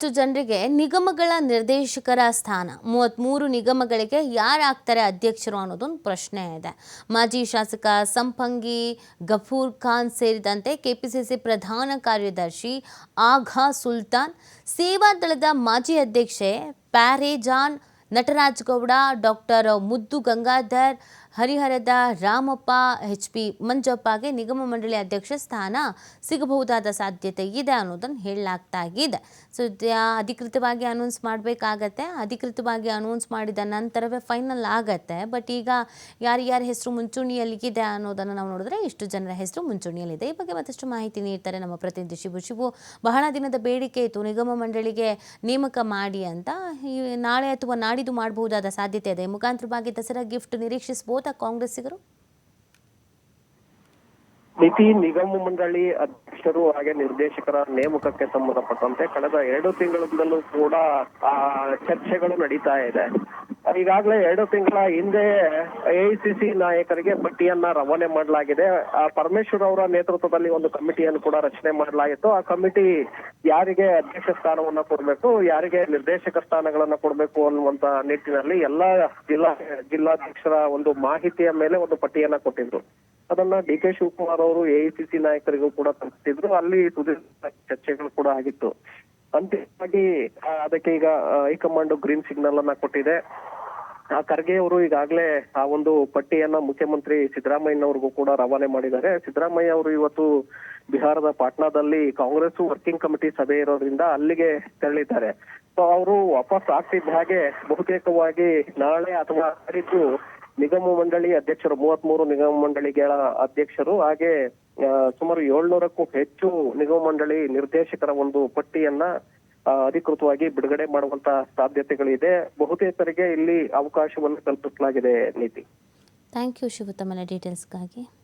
ಇಷ್ಟು ಜನರಿಗೆ ನಿಗಮಗಳ ನಿರ್ದೇಶಕರ ಸ್ಥಾನ. ಮೂವತ್ತ್ಮೂರು ನಿಗಮಗಳಿಗೆ ಯಾರಾಗ್ತಾರೆ ಅಧ್ಯಕ್ಷರು ಅನ್ನೋದೊಂದು ಪ್ರಶ್ನೆ ಇದೆ. ಮಾಜಿ ಶಾಸಕ ಸಂಪಂಗಿ ಗಫೂರ್ ಖಾನ್ ಸೇರಿದಂತೆ ಕೆಪಿಸಿಸಿ ಪ್ರಧಾನ ಕಾರ್ಯದರ್ಶಿ ಆಘಾ ಸುಲ್ತಾನ್ ಸೇವಾದಳದ ಮಾಜಿ ಅಧ್ಯಕ್ಷೆ ಪ್ಯಾರೇಜಾನ್ ನಟರಾಜ್ ಗೌಡ, ಡಾಕ್ಟರ್ ಮುದ್ದು ಗಂಗಾಧರ್, ಹರಿಹರದ ರಾಮಪ್ಪ, ಎಚ್ ಪಿ ಮಂಜಪ್ಪಗೆ ನಿಗಮ ಮಂಡಳಿ ಅಧ್ಯಕ್ಷ ಸ್ಥಾನ ಸಿಗಬಹುದಾದ ಸಾಧ್ಯತೆ ಇದೆ ಅನ್ನೋದನ್ನು ಹೇಳಲಾಗ್ತಾ ಇದೆ. ಸೊ ಅಧಿಕೃತವಾಗಿ ಅನೌನ್ಸ್ ಮಾಡಬೇಕಾಗತ್ತೆ. ಅಧಿಕೃತವಾಗಿ ಅನೌನ್ಸ್ ಮಾಡಿದ ನಂತರವೇ ಫೈನಲ್ ಆಗತ್ತೆ. ಬಟ್ ಈಗ ಯಾರ್ಯಾರ ಹೆಸರು ಮುಂಚೂಣಿಯಲ್ಲಿದೆ ಅನ್ನೋದನ್ನು ನಾವು ನೋಡಿದ್ರೆ ಇಷ್ಟು ಜನರ ಹೆಸರು ಮುಂಚೂಣಿಯಲ್ಲಿದೆ. ಈ ಬಗ್ಗೆ ಮತ್ತಷ್ಟು ಮಾಹಿತಿ ನೀಡ್ತಾರೆ ನಮ್ಮ ಪ್ರತಿನಿಧಿ ಶಿವು ಶಿವು ಬಹಳ ದಿನದ ಬೇಡಿಕೆ ಇತ್ತು. ನಿಗಮ ಮಂಡಳಿಗೆ ನೇಮಕ ಮಾಡಿ ಅಂತ. ನಾಳೆ ಅಥವಾ ಮಾಡಬಹುದಾದ ಸಾಧ್ಯತೆ ಇದೆ. ಮುಖಾಂತರವಾಗಿ ದಸರಾ ಗಿಫ್ಟ್ ನಿರೀಕ್ಷಿಸಬಹುದಾ ಕಾಂಗ್ರೆಸ್ಸಿಗರು? ನೀತಿ ನಿಗಮ ಮಂಡಳಿ ಅಧ್ಯಕ್ಷರು ಹಾಗೆ ನಿರ್ದೇಶಕರ ನೇಮಕಕ್ಕೆ ಸಂಬಂಧಪಟ್ಟಂತೆ ಕಳೆದ ಎರಡು ತಿಂಗಳಿಂದಲೂ ಕೂಡ, ಆ, ಚರ್ಚೆಗಳು ನಡೀತಾ ಇದೆ. ಈಗಾಗಲೇ ಎರಡು ತಿಂಗಳ ಹಿಂದೆ ಎಐಸಿಸಿ ನಾಯಕರಿಗೆ ಪಟ್ಟಿಯನ್ನ ರವಾನೆ ಮಾಡಲಾಗಿದೆ. ಪರಮೇಶ್ವರ್ ಅವರ ನೇತೃತ್ವದಲ್ಲಿ ಒಂದು ಕಮಿಟಿಯನ್ನು ಕೂಡ ರಚನೆ ಮಾಡಲಾಗಿತ್ತು. ಆ ಕಮಿಟಿ ಯಾರಿಗೆ ಅಧ್ಯಕ್ಷ ಸ್ಥಾನವನ್ನ ಕೊಡಬೇಕು, ಯಾರಿಗೆ ನಿರ್ದೇಶಕ ಸ್ಥಾನಗಳನ್ನ ಕೊಡಬೇಕು ಅನ್ನುವಂತ ನಿಟ್ಟಿನಲ್ಲಿ ಎಲ್ಲಾ ಜಿಲ್ಲಾ, ಜಿಲ್ಲಾಧ್ಯಕ್ಷರ ಒಂದು ಮಾಹಿತಿಯ ಮೇಲೆ ಒಂದು ಪಟ್ಟಿಯನ್ನ ಕೊಟ್ಟಿದ್ರು. ಅದನ್ನ ಡಿ ಕೆ ಶಿವಕುಮಾರ್ ಅವರು ಎಐಸಿಸಿ ನಾಯಕರಿಗೂ ಕೂಡ ತಲುಪಿಸಿದ್ರು ಅಲ್ಲಿ ಸುದೀರ್ಘ ಚರ್ಚೆಗಳು ಕೂಡ ಆಗಿತ್ತು. ಅಂತಿಮವಾಗಿ ಅದಕ್ಕೆ ಈಗ ಹೈಕಮಾಂಡ್ ಗ್ರೀನ್ ಸಿಗ್ನಲ್ ಅನ್ನ ಕೊಟ್ಟಿದೆ. ಖರ್ಗೆ ಅವರು ಈಗಾಗಲೇ ಆ ಒಂದು ಪಟ್ಟಿಯನ್ನ ಮುಖ್ಯಮಂತ್ರಿ ಸಿದ್ದರಾಮಯ್ಯನವ್ರಿಗೂ ಕೂಡ ರವಾನೆ ಮಾಡಿದ್ದಾರೆ. ಸಿದ್ದರಾಮಯ್ಯ ಅವರು ಇವತ್ತು ಬಿಹಾರದ ಪಾಟ್ನಾದಲ್ಲಿ ಕಾಂಗ್ರೆಸ್ ವರ್ಕಿಂಗ್ ಕಮಿಟಿ ಸಭೆ ಇರೋದ್ರಿಂದ ಅಲ್ಲಿಗೆ ತೆರಳಿದ್ದಾರೆ. ಸೊ ಅವರು ವಾಪಸ್ ಆಗ್ತಿದ್ದ ಹಾಗೆ ಬಹುತೇಕವಾಗಿ ನಾಳೆ ಅಥವಾ ನಾಡಿದ್ದು ನಿಗಮ ಮಂಡಳಿ ಅಧ್ಯಕ್ಷರು ಮೂವತ್ಮೂರು ನಿಗಮ ಮಂಡಳಿಗಳ ಅಧ್ಯಕ್ಷರು ಹಾಗೆ ಆ, ಸುಮಾರು ಏಳ್ನೂರಕ್ಕೂ ಹೆಚ್ಚು ನಿಗಮ ಮಂಡಳಿ ನಿರ್ದೇಶಕರ ಒಂದು ಪಟ್ಟಿಯನ್ನ ಆ, ಅಧಿಕೃತವಾಗಿ ಬಿಡುಗಡೆ ಮಾಡುವಂತ ಸಾಧ್ಯತೆಗಳಿದೆ. ಬಹುತೇಕರಿಗೆ ಇಲ್ಲಿ ಅವಕಾಶವನ್ನು ಕಲ್ಪಿಸಲಾಗಿದೆ ನೀತಿ. Thank you ಶಿವತಮನ ಡೀಟೇಲ್ಸ್ಗಾಗಿ